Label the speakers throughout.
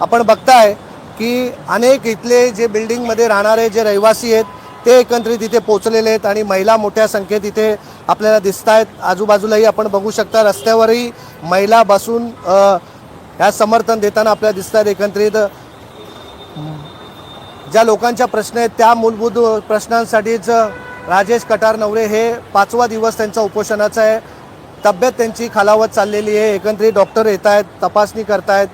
Speaker 1: आपण बघताय की अनेक इथले जे बिल्डिंगमध्ये राहणारे जे रहिवासी आहेत ते एकत्रित इथे पोचलेले आहेत आणि महिला मोठ्या संख्येत इथे आपल्याला दिसत आहेत आजूबाजूलाही आपण बघू शकता रस्त्यावरही महिला बसून ह्या समर्थन देताना आपल्याला दिसत आहेत एकत्रित ज्या लोकांच्या प्रश्न आहेत त्या मूलभूत प्रश्नांसाठीच राजेश कटार नवरे हे पाचवा दिवस त्यांचा उपोषणाचा आहे. तब्येत त्यांची खालावत चाललेली आहे. एकंदरीत डॉक्टर येत आहेत तपासणी करतायत.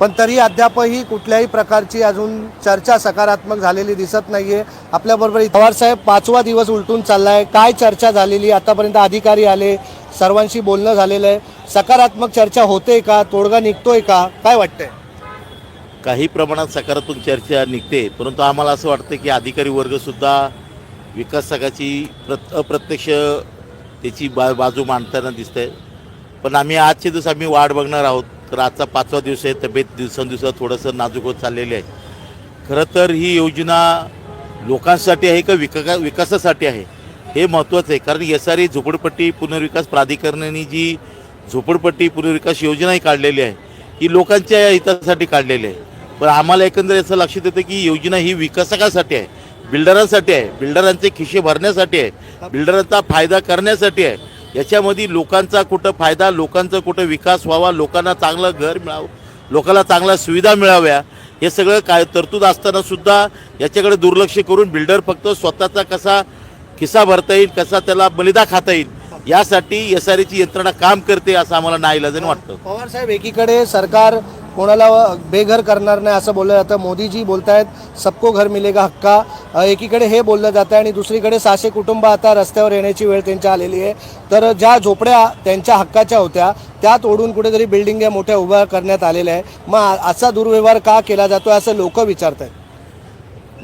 Speaker 1: पण तरी अद्यापही कुठल्याही प्रकारची अजून चर्चा सकारात्मक झालेली दिसत नाहीये. आपल्याबरोबर इथे- पवार साहेब पाचवा दिवस उलटून चालला आहे काय चर्चा झालेली? आतापर्यंत अधिकारी आले सर्वांशी बोलणं झालेलं आहे. सकारात्मक चर्चा होते का? तोडगा निघतोय का? काय वाटतंय?
Speaker 2: काही प्रमाणात सकारात्मक चर्चा निघते परंतु आम्हाला असं वाटतं की अधिकारी वर्गसुद्धा विकासकाची प्रत अप्रत्यक्ष त्याची बा बाजू मांडताना दिसतंय. पण आम्ही आजचे दिवस आम्ही वाट बघणार आहोत. तर आजचा पाचवा दिवस आहे तब्येत दिवसेंदिवस थोडंसं नाजूक होत चाललेली आहे. खरं तर ही योजना लोकांसाठी आहे का विका विकासासाठी आहे? हे महत्त्वाचं आहे कारण एस आर झोपडपट्टी पुनर्विकास प्राधिकरणाने जी झोपडपट्टी पुनर्विकास योजनाही काढलेली आहे ही लोकांच्या हितासाठी काढलेली आहे. पण आम्हाला एकंदर असं लक्षात येतं की योजना ही विकासकासाठी आहे बिल्डरांसाठी आहे बिल्डरांचे खिशे भरण्यासाठी आहे बिल्डरांचा फायदा करण्यासाठी आहे. याच्यामध्ये लोकांचा कुठं फायदा लोकांचा कुठं विकास व्हावा लोकांना चांगलं घर मिळावं लोकांना चांगल्या सुविधा मिळाव्या हे सगळं काय तरतूद असताना सुद्धा याच्याकडे दुर्लक्ष करून बिल्डर फक्त स्वतःचा कसा खिसा भरता येईल कसा त्याला बलिदा खाता येईल यासाठी एस आर एची यंत्रणा काम करते असं आम्हाला नाईलाजाने वाटतं.
Speaker 1: पवार साहेब एकीकडे सरकार कोणाला बेघर करणार नाही असं बोललं जातं. मोदीजी बोलतायत सबको घर मिलेगा हक्का. एकीकडे हे बोललं जातं आणि दुसरीकडे सहाशे कुटुंब आता रस्त्यावर येण्याची वेळ त्यांच्या आलेली आहे. तर ज्या झोपड्या त्यांच्या हक्काच्या होत्या त्या तोडून कुठेतरी बिल्डिंग या मोठ्या उभ्या करण्यात आलेल्या आहे मग असा दुर्व्यवहार का केला जातो असं लोक विचारत आहेत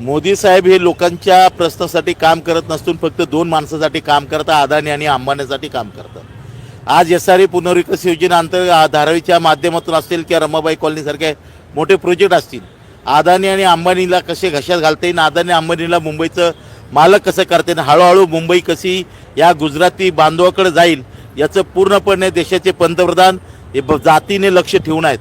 Speaker 2: मोदी साहेब हे लोकांच्या प्रश्नासाठी काम करत नसून फक्त दोन माणसासाठी काम करतात अदानी आणि अंबानीसाठी काम करतात. आज एस आर ए पुनर्विकास योजनेअंतर्गत धारावीच्या माध्यमातून असतील किंवा रमाबाई कॉलनीसारखे मोठे प्रोजेक्ट असतील. अदानी आणि अंबानीला कसे घशात घालता येईल? अदानी अंबानीला मुंबईचं मालक कसं करता येईल? हळूहळू मुंबई कशी या गुजराती बांधवाकडे जाईल याचं पूर्णपणे देशाचे पंतप्रधान हे ब- जातीने लक्ष ठेवून आहेत.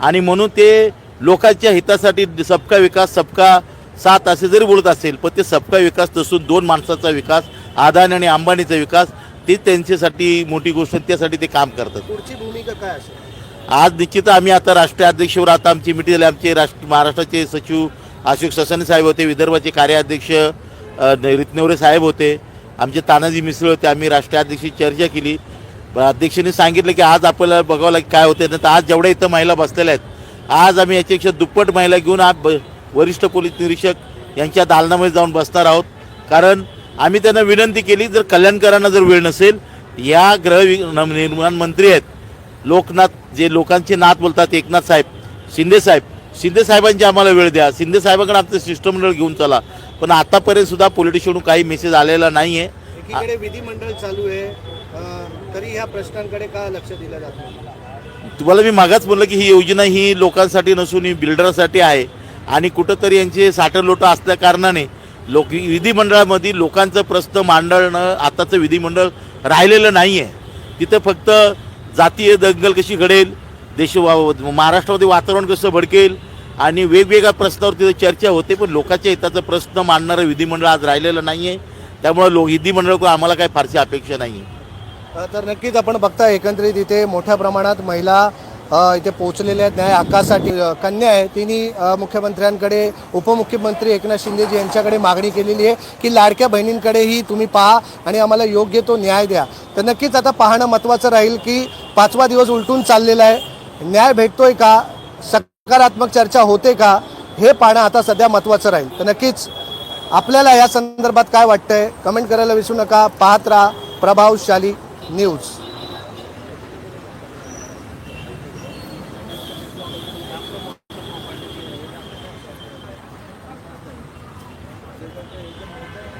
Speaker 2: आणि म्हणून ते लोकांच्या हितासाठी सबका विकास सबका साथ असे जरी बोलत असेल पण ते सबका विकास नसून दोन माणसाचा विकास आदानी आणि अंबानीचा विकास ती त्यांच्यासाठी मोठी गोष्ट त्यासाठी ते काम करतात.
Speaker 1: पुढची भूमिका काय असेल?
Speaker 2: आज निश्चित आम्ही आता राष्ट्रीय अध्यक्षवर आता आमची मिटिंग झाली. आमचे राष्ट्र महाराष्ट्राचे सचिव अशोक ससाने साहेब होते विदर्भाचे कार्याध्यक्ष रितनवरे साहेब होते. आमचे तानाजी मिसळ होते आम्ही राष्ट्रीय अध्यक्षाची चर्चा केली. अध्यक्षांनी सांगितलं की आज आपल्याला बघावं लागेल काय होते तर आज जेवढ्या इथं महिला बसलेल्या आहेत आज आम्ही याच्यापेक्षा दुप्पट महिला घेऊन आज वरिष्ठ पोलीस निरीक्षक यांच्या दालनामध्ये जाऊन बसणार आहोत. कारण आम्ही त्यांना विनंती केली जर कल्याणकरांना जर वेळ नसेल या गृह न- निर्माण मंत्री आहेत. लोकनाथ जे लोकांचे नाथ बोलतात एकनाथ साहेब शिंदे साहेब. शिंदे साहेबांची आम्हाला वेळ द्या. शिंदे साहेबांकडे आमचं शिष्टमंडळ घेऊन चला. पण आतापर्यंत सुद्धा पोलिटिशियनकडून काही मेसेज आलेला नाही आहे
Speaker 1: विधिमंडळ चालू आहे. तरी ह्या प्रश्नांकडे का लक्ष दिलं जात नाही?
Speaker 2: तुम्हाला मी मागाच म्हणलं की ही योजना ही लोकांसाठी नसून ही बिल्डरसाठी आहे. आणि कुठंतरी यांचे साठं असल्या कारणाने लोक विधिमंडळामध्ये लोकांचं प्रश्न मांडणं आताचं विधिमंडळ राहिलेलं नाही आहे तिथं फक्त जातीय दंगल कशी घडेल देश वा- महाराष्ट्रामध्ये वातावरण कसं भडकेल आणि वेगवेगळ्या प्रश्नावर तिथे चर्चा होते पण लोकांच्या हिताचा प्रश्न मांडणारं विधिमंडळ आज राहिलेलं नाही आहे त्यामुळं लोक विधिमंडळकडून आम्हाला काही फारशी अपेक्षा नाही आहे
Speaker 1: तर नक्कीच आपण बघता एकंदरीत इथे मोठ्या प्रमाणात महिला इथे पोहोचलेल्या आहेत. न्याय हक्कासाठी कन्या आहे. तिने मुख्यमंत्र्यांकडे उपमुख्यमंत्री एकनाथ शिंदेजी यांच्याकडे मागणी केलेली आहे की लाडक्या बहिणींकडेही तुम्ही पहा आणि आम्हाला योग्य तो न्याय द्या. तर नक्कीच आता पाहणं महत्त्वाचं राहील की पाचवा दिवस उलटून चाललेला आहे. न्याय भेटतोय का? सकारात्मक चर्चा होते का? हे पाहणं आता सध्या महत्त्वाचं राहील. तर नक्कीच आपल्याला या संदर्भात काय वाटतंय? कमेंट करायला विसरू नका. पाहत राहा. प्रभावशाली न्यूज. Thank you.